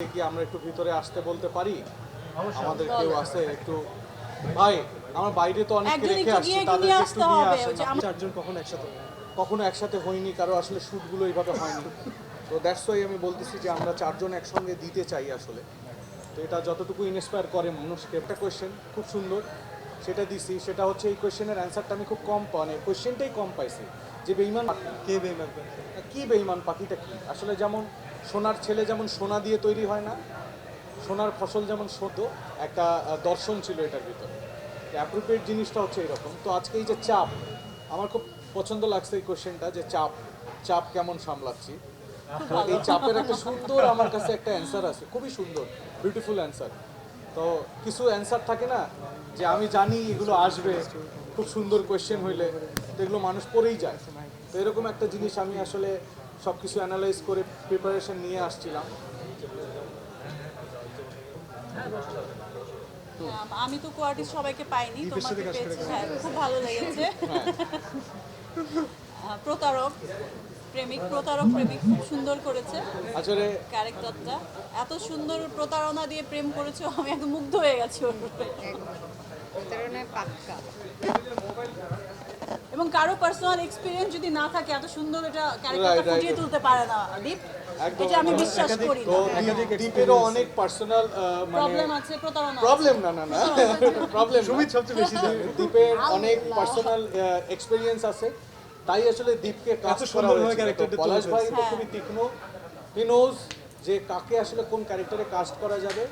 কি আমরা একটু ভিতরে আসতে বলতে পারি? আমাদের কেউ আছে একটু। ভাই আমার বাইরে তো একজন রেখে আসছি গিয়ে একটু নিয়ে আসতে হবে আসেন। চারজন কখন একসাথে কখনো একসাথে হয়নি কারও আসলে শ্যুটগুলো এইভাবে হয়নি। তো দ্যাটস ওয়াই আমি বলতেছি যে আমরা চারজন একসঙ্গে দিতে চাই আসলে। তো এটা যতটুকু ইন্সপায়ার করে মানুষকে। একটা কোয়েশ্চেন খুব সুন্দর। সেটা দিছি। সেটা হচ্ছে এই কোয়েশ্চেনের অ্যান্সারটা আমি খুব কম মানে কোয়েশ্চেনটাই কম পাইছি। যে বেইমান কে বেইমান কি বেইমান পাখিটা কি? আসলে যেমন সোনার ছেলে যেমন সোনা দিয়ে তৈরি হয় না, সোনার ফসল যেমন সতো একটা দর্শন ছিল এটার ভিতরে। অ্যাপ্রোপ্রিয়েট জিনিসটা হচ্ছে এরকম। তো আজকে এই যে চাপ, আমার খুব পছন্দ লাগছে এই কোয়েশ্চেনটা যে চাপ চাপ কেমন সামলাচ্ছি? এই চাপের একটা সুন্দর আমার কাছে একটা অ্যান্সার আছে। খুবই সুন্দর বিউটিফুল অ্যান্সার তো কিছু অ্যান্সার থাকে না, যে আমি জানি এগুলো আসবে, খুব সুন্দর কোয়েশ্চেন হইলে, তো এগুলো মানুষ পড়েই যায়। তো এরকম একটা জিনিস আমি আসলে সব কিছু অ্যানালাইজ করে প্রিপারেশন নিয়ে আসছিলাম। আমি তো কোয়ার্টিস সবাইকে পাইনি তোমাকে পেয়েছি। হ্যাঁ খুব ভালো লেগেছে। প্রতারক প্রেমিক প্রতারক প্রেমিক খুব সুন্দর করেছে। আসলে ক্যারেক্টারটা। এত সুন্দর প্রতারণা দিয়ে প্রেম করেছে আমি একদম মুগ্ধ হয়ে গেছি ওর। প্রতারণায় পাক্কা। এবং কারও পার্সোনাল এক্সপিরিয়েন্স যদি না থাকে এত সুন্দর এটা ক্যারেক্টারটা ফুটিয়ে তুলতে পারে না দীপ। এটা আমি বিশ্বাস করি না। দীপেরও অনেক পার্সোনাল মানে প্রবলেম আছে প্রতারণা প্রবলেম না না না। প্রবলেম সুমিত সবচেয়ে বেশি। দীপের অনেক পার্সোনাল এক্সপিরিয়েন্স আছে। তাই আসলে দীপকে কাজ এত করা হয়েছে। পলাশ ভাই তো। খুবই তীক্ষ্ণ। হি নোজ যে কাকে আসলে কোন ক্যারেক্টারে কাস্ট করা যাবে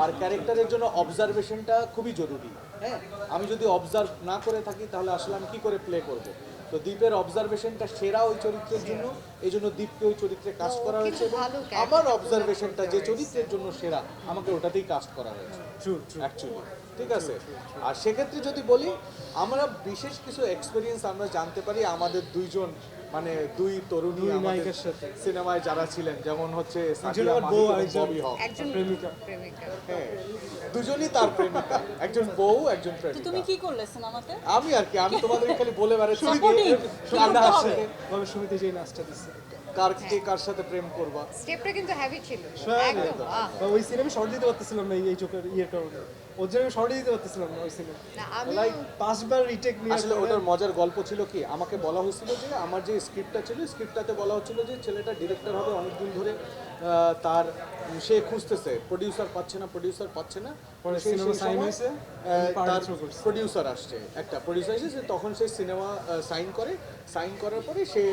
আর ক্যারেক্টারের জন্য অবজারভেশনটা খুবই জরুরি হ্যাঁ? আমি যদি অবজার্ভ না করে থাকি তাহলে আসলে আমি কী করে প্লে করব? তো দীপের অবজারভেশনটা সেরা ওই চরিত্রের জন্য এই জন্য দীপকে ওই চরিত্রে কাস্ট করা হয়েছে এবং আমার অবজারভেশনটা যে চরিত্রের জন্য সেরা আমাকে ওটাতেই কাস্ট করা হয়েছে। ট্রু ট্রু অ্যাকচুয়ালি ঠিক আছে? আর সেক্ষেত্রে যদি বলি আমরা বিশেষ কিছু এক্সপিরিয়েন্স আমরা জানতে পারি আমাদের দুইজন মানে দুই তরুণী আমাদের নায়িকার সাথে। সিনেমায় যারা ছিলেন যেমন হচ্ছে একজন প্রেমিকা। হ্যাঁ দুজনই তার প্রেমিকা। একজন বউ একজন প্রেমিকা। তুমি কি করলে সিনেমাতে? আমি আর কি আমি তোমাদের খালি বলে বেড়াচ্ছি যে সুমিত যেই নাচটা দিচ্ছে। কার কে কার সাথে প্রেম করবা? স্টেপটা কিন্তু হেভি ছিল। একদম ওই সিনেমা শর্ট দিতে পারতেছিলাম না এই চোখের ইয়ের কারণে ওর জন্য শর্ট দিতে পারতেছিলাম না ওই সিনেমা। লাইক পাঁচবার রিটেক নিয়ে আসলে ওটার মজার গল্প ছিল কি? আমাকে বলা হয়েছিল যে আমার যে স্ক্রিপ্টটা ছিল স্ক্রিপ্টটাতে বলা হচ্ছিল যে ছেলেটা ডিরেক্টর হবে অনেকদিন ধরে তার সে খুঁজতেছে। প্রডিউসার পাচ্ছে না প্রডিউসার পাচ্ছে না। তার প্রডিউসার আসছে একটা প্রডিউসার এসে তখন সে সিনেমা সাইন করে। সাইন করার পরে সে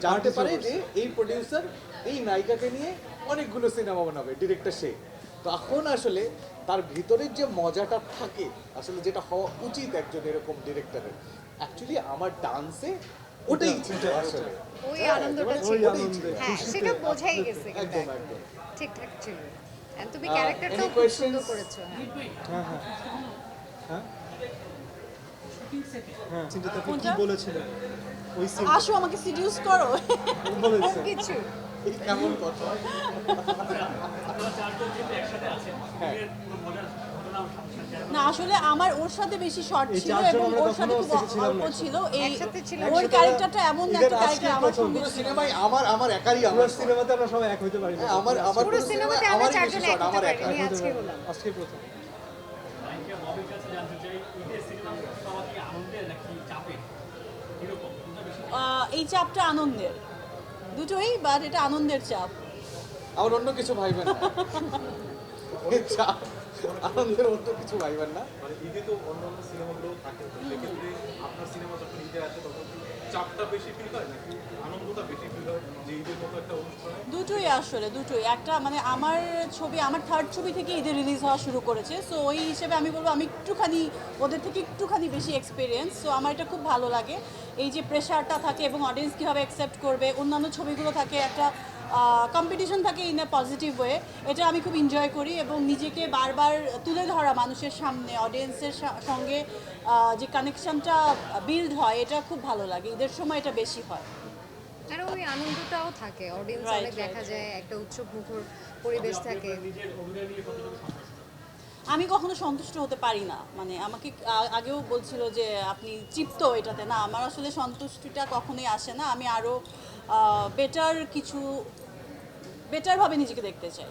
জানতে পারে যে এই প্রডিউসার এই নায়িকাকে নিয়ে অনেকগুলো সিনেমা বানাবে ডিরেক্টর সে। তখন আসলে তার ভিতরের যে মজাটা থাকে আসলে যেটা হওয়া উচিত একজন এরকম ডিরেক্টরের অ্যাকচুয়ালি আমার ডান্সে ওটাই ছিল আসলে। ওই হ্যাঁ, আনন্দটা ছিল। হ্যাঁ সেটা বোঝাই গেছে একদম একদম। ঠিকঠাক ছিল। And তুমি ক্যারেক্টারটাও খুব সুন্দর করেছ হ্যাঁ। হ্যাঁ হ্যাঁ। হ্যাঁ। হ্যাঁ? সিনটাতে আপনি কি? বলেছিলেন? আসো আমাকে সিডিউস করো। কিছু। কেমন কথা? না আসলে আমার ওর সাথে বেশি শর্ট ছিল এবং ওর সাথে খুব অল্প ছিল। এই ওর ক্যারেক্টারটা এমন ঈদের একটা ক্যারেক্টার আমার। সঙ্গে সিনেমায় আমার আমার একারই আমার সিনেমাতে আমরা সবাই এক হইতে পারি না হ্যাঁ, আমার আমার পুরো পুরো সিনেমাতে আমরা চারজন এক হতে একার। আজকে হলাম আজকে প্রথম। আহ, এই চাপটা আনন্দের। দুটোই বাট এটা আনন্দের চাপ। আমার অন্য কিছু ভাইবে না। চাপ, আনন্দের অন্য কিছু ভাইবেন না। মানে ঈদে তো অন্য অন্য সিনেমাগুলো থাকে সেক্ষেত্রে আপনার সিনেমা যখন ঈদে আসে তখন চাপটা বেশি ফিল হয় নাকি আনন্দটা বেশি ফিল হয় যে ঈদের মতো একটা অনুষ্ঠানে? দুটোই আসলে দুটোই। একটা মানে আমার ছবি আমার থার্ড ছবি থেকে ঈদে রিলিজ হওয়া শুরু করেছে সো ওই হিসেবে আমি বলব আমি একটুখানি ওদের থেকে একটুখানি বেশি এক্সপিরিয়েন্স সো আমার এটা খুব ভালো লাগে। এই যে প্রেশারটা থাকে এবং অডিয়েন্স কীভাবে অ্যাকসেপ্ট করবে অন্যান্য ছবিগুলো থাকে একটা কম্পিটিশন থাকে ইন এ পজিটিভ ওয়ে এটা আমি খুব এনজয় করি এবং নিজেকে বারবার তুলে ধরা মানুষের সামনে অডিয়েন্সের সঙ্গে যে কানেকশনটা বিল্ড হয় এটা খুব ভালো লাগে। ঈদের সময় এটা বেশি হয়। আর ওই আনন্দটাও থাকে। অডিয়েন্স অনেক দেখা যায় একটা উৎসব মুখর পরিবেশ থাকে। আমি কখনো সন্তুষ্ট হতে পারি না। মানে আমাকে আগেও বলছিল যে আপনি চিপ্ত এটাতে। না আমার আসলে সন্তুষ্টিটা কখনোই আসে না। আমি আরও বেটার কিছু বেটারভাবে নিজেকে দেখতে চাই।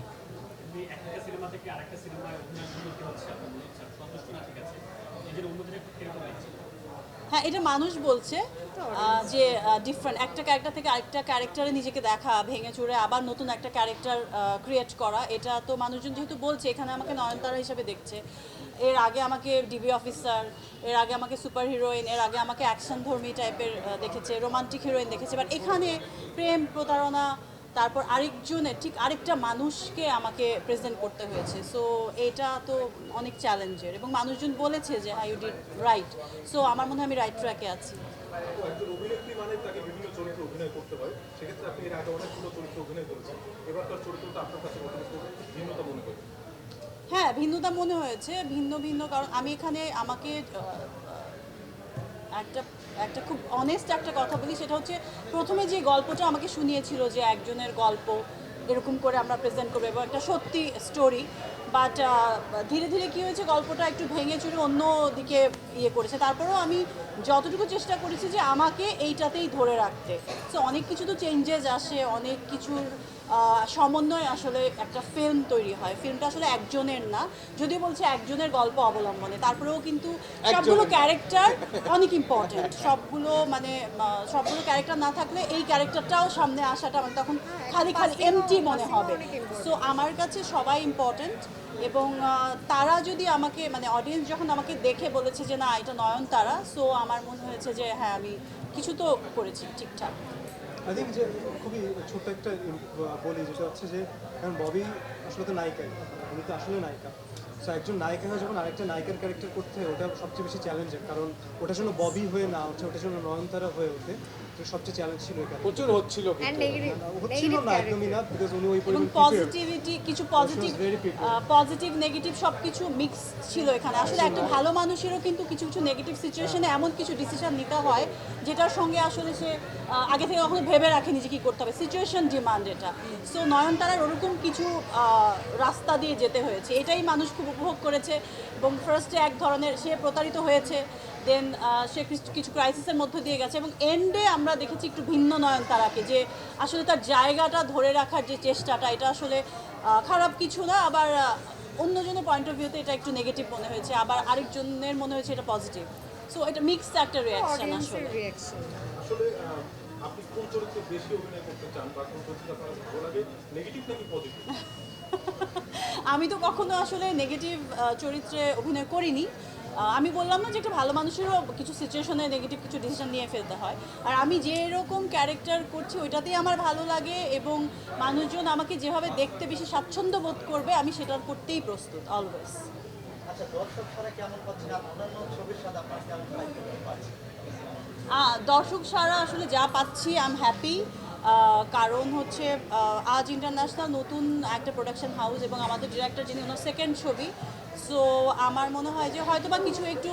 হ্যাঁ এটা মানুষ বলছে যে ডিফারেন্ট একটা ক্যারেক্টার থেকে আরেকটা ক্যারেক্টারে নিজেকে দেখা ভেঙে চুরে আবার নতুন একটা ক্যারেক্টার ক্রিয়েট করা এটা তো মানুষজন যেহেতু বলছে এখানে আমাকে নয়নতারা হিসেবে দেখছে। এর আগে আমাকে ডিবি অফিসার এর আগে আমাকে সুপার হিরোইন এর আগে আমাকে অ্যাকশন ধর্মী টাইপের দেখেছে রোমান্টিক হিরোইন দেখেছে বাট এখানে প্রেম প্রতারণা তারপর আরেকজনের ঠিক আরেকটা মানুষকে আমাকে প্রেজেন্ট করতে হয়েছে। সো এটা তো অনেক চ্যালেঞ্জের এবং মানুষজন বলেছে যে হ্যাঁ ইউ ডিড রাইট সো আমার মনে হয় আমি রাইট ট্র্যাকে আছি। মানে হ্যাঁ। ভিন্নতা মনে হয়েছে। ভিন্ন ভিন্ন কারণ আমি এখানে আমাকে একটা একটা খুব অনেস্ট একটা কথা বলি, সেটা হচ্ছে প্রথমে যে গল্পটা আমাকে শুনিয়েছিল যে একজনের গল্প, এরকম করে আমরা প্রেজেন্ট করব এবং একটা সত্যি স্টোরি বাট ধীরে ধীরে কী হয়েছে গল্পটা একটু ভেঙে চুরে অন্য দিকে ইয়ে করেছে। তারপরেও আমি যতটুকু চেষ্টা করেছি যে আমাকে এইটাতেই ধরে রাখতে। সো অনেক কিছু তো চেঞ্জেস আসে, অনেক কিছুর সমন্বয় আসলে একটা ফিল্ম তৈরি হয়। ফিল্মটা আসলে একজনের না। যদিও বলছে একজনের গল্প অবলম্বনে। তারপরেও কিন্তু সবগুলো ক্যারেক্টার অনেক ইম্পর্ট্যান্ট সবগুলো মানে সবগুলো ক্যারেক্টার না থাকলে এই ক্যারেক্টারটাও সামনে আসাটা আমার তখন খালি খালি এমটি মনে হবে। সো আমার কাছে সবাই ইম্পর্ট্যান্ট এবং তারা যদি আমাকে মানে অডিয়েন্স যখন আমাকে দেখে বলেছে যে না এটা নয়ন তারা সো আমার মনে হয়েছে যে হ্যাঁ আমি কিছু তো করেছি ঠিকঠাক। আই থিঙ্ক যে খুবই ছোট্ট একটা বলি যেটা হচ্ছে যে কারণ ববি আসলে তো নায়িকাই উনি তো আসলে নায়িকা। সো একজন নায়িকা হয়ে যখন আরেকটা নায়িকার ক্যারেক্টার করতে হয় ওটা সবচেয়ে বেশি চ্যালেঞ্জের কারণ ওটার জন্য ববি হয়ে না ওঠে ওটার জন্য নয়নতারা হয়ে ওঠে তো সবচেয়ে চ্যালেঞ্জ ছিল এখানে প্রচুর হচ্ছিল না একদমই না বিকজ উনি ওই পরিমাণ পজিটিভিটি কিছু পজিটিভ পজিটিভ নেগেটিভ সব কিছু মিক্স ছিল এখানে। আসলে একটা ভালো মানুষেরও কিন্তু কিছু কিছু নেগেটিভ সিচুয়েশনে এমন কিছু ডিসিশন নিতে হয় যেটার সঙ্গে আসলে সে আগে থেকে কখনো ভেবে রাখেনি যে কী করতে হবে। সিচুয়েশন ডিমান্ড এটা। সো নয়নতারার ওরকম কিছু রাস্তা দিয়ে যেতে হয়েছে। এটাই মানুষ খুব উপভোগ করেছে এবং ফার্স্টে এক ধরনের সে প্রতারিত হয়েছে দেন সে কিছু- ক্রাইসিসের মধ্য দিয়ে গেছে এবং এন্ডে আমরা দেখেছি একটু ভিন্ন নয়নতারাকে, যে আসলে তার জায়গাটা ধরে রাখার যে চেষ্টাটা, এটা আসলে খারাপ কিছু না, আবার অন্যজনের পয়েন্ট অফ ভিউতে এটা একটু নেগেটিভ মনে হয়েছে, আবার আরেকজনের মনে হয়েছে এটা পজিটিভ সো এটা মিক্সড একটা রিয়াকশন আসলে। রিয়াকশন আসলে আপনি কোন চরিত্রে বেশি অভিনয় করতে চান বা কোন চরিত্রে আপনার ভালো লাগে নেগেটিভ নাকি পজিটিভ আমি তো কখনো আসলে নেগেটিভ চরিত্রে অভিনয় করিনি। আমি বললাম না যে একটা ভালো মানুষেরও কিছু সিচুয়েশনে নেগেটিভ কিছু ডিসিশন নিয়ে ফেলতে হয়। আর আমি যে এরকম ক্যারেক্টার করছি ওইটাতেই আমার ভালো লাগে এবং মানুষজন আমাকে যেভাবে দেখতে বেশি স্বাচ্ছন্দ্য বোধ করবে আমি সেটা করতেই প্রস্তুত অলওয়েজ আচ্ছা আহ, দর্শক সারা আসলে যা পাচ্ছি আই এম হ্যাপি কারণ হচ্ছে আজ ইন্টারন্যাশনাল নতুন একটা প্রোডাকশন হাউস এবং আমাদের ডিরেক্টর যিনি ওনার সেকেন্ড ছবি। সো আমার মনে হয় যে হয়তো বা কিছু একটু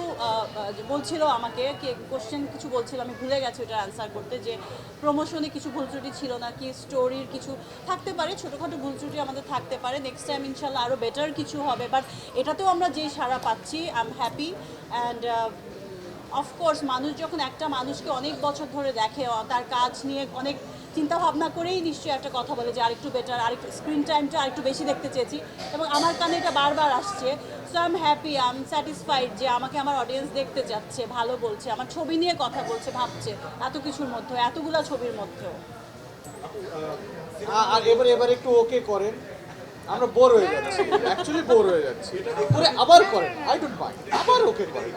বলছিল আমাকে কোশ্চেন কিছু বলছিল, আমি ভুলে গেছি ওটা অ্যান্সার করতে, যে প্রমোশনে কিছু ভুল ত্রুটি ছিল না কি স্টোরির কিছু থাকতে পারে, ছোটোখাটো ভুল ত্রুটি আমাদের থাকতে পারে নেক্সট টাইম ইনশাল্লাহ আরও বেটার কিছু হবে বাট এটাতেও আমরা যেই সারা পাচ্ছি I am happy and of course মানুষ যখন একটা মানুষকে অনেক বছর ধরে দেখে, তার কাজ নিয়ে অনেক চিন্তা ভাবনা করেই নিশ্চয়ই একটা কথা বলে যে আরেকটু বেটার আরেকটু স্ক্রিন টাইমটা আরেকটু বেশি দেখতে চেয়েছি। এবং আমার কানে এটা বারবার আসছে। So I am happy I am satisfied যে আমাকে আমার অডিয়েন্স দেখতে যাচ্ছে ভালো বলছে আমার ছবি নিয়ে কথা বলছে ভাবছে এত কিছুর মধ্যে এতগুলা ছবির মধ্যেও। আর এবার এবার একটু ওকে করেন। আমরা বোর হয়ে যাচ্ছি। অ্যাকচুয়ালি বোর হয়ে যাচ্ছি। করে আবার করেন। আই ডোন্ট মাইন্ড আবার ওকে করেন।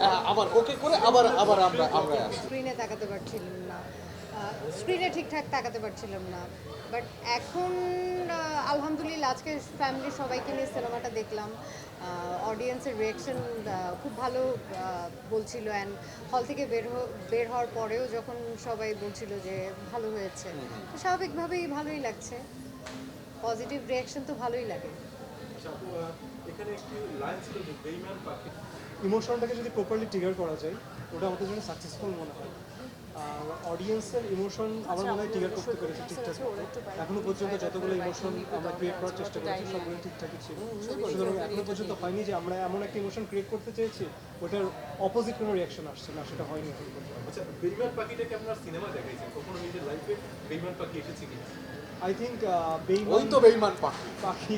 হ্যাঁ, আবার ওকে করে আবার আবার আমরা আমরা স্ক্রিনে তাকাতে পারছিলাম না। স্ক্রিনে ঠিকঠাক তাকাতে পারছিলাম না। বাট এখন আলহামদুলিল্লাহ আজকে ফ্যামিলির সবাইকে নিয়ে সিনেমাটা দেখলাম। অডিয়েন্সের রিয়াকশন খুব ভালো বলছিল। অ্যান্ড হল থেকে বের হ- বের হওয়ার পরেও যখন সবাই বলছিল যে ভালো হয়েছে তো স্বাভাবিকভাবেই ভালোই লাগছে। পজিটিভ রিয়াকশন তো ভালোই লাগে। আচ্ছা আপু, আহ, এখানে একটি লাইন ছিল যে বেইমান পাখি। ইমোশনটাকে যদি প্রপারলি ট্রিগার করা যায় ওটা আমাদের জন্য সাকসেসফুল মনে হয়। অডিয়েন্সের ইমোশন আমার মনে হয় ট্রিগার করতে পেরেছে ঠিকঠাক এখনও পর্যন্ত যতগুলো ইমোশন আমরা ক্রিয়েট করার চেষ্টা করেছি সবগুলো ঠিকঠাকই ছিল। সুতরাং এখনও পর্যন্ত হয়নি যে আমরা এমন একটা ইমোশন ক্রিয়েট করতে চেয়েছি ওটার অপোজিট কোনো রিয়াকশন আসছে না সেটা হয়নি এখন আচ্ছা বেইমান পাখিটাকে আপনার সিনেমা দেখাইছেন কখনো নিজের লাইফে বেইমান পাখি এসেছে কিনা? আই থিঙ্ক বেইমান ওই তো বেইমান পাখি। পাখি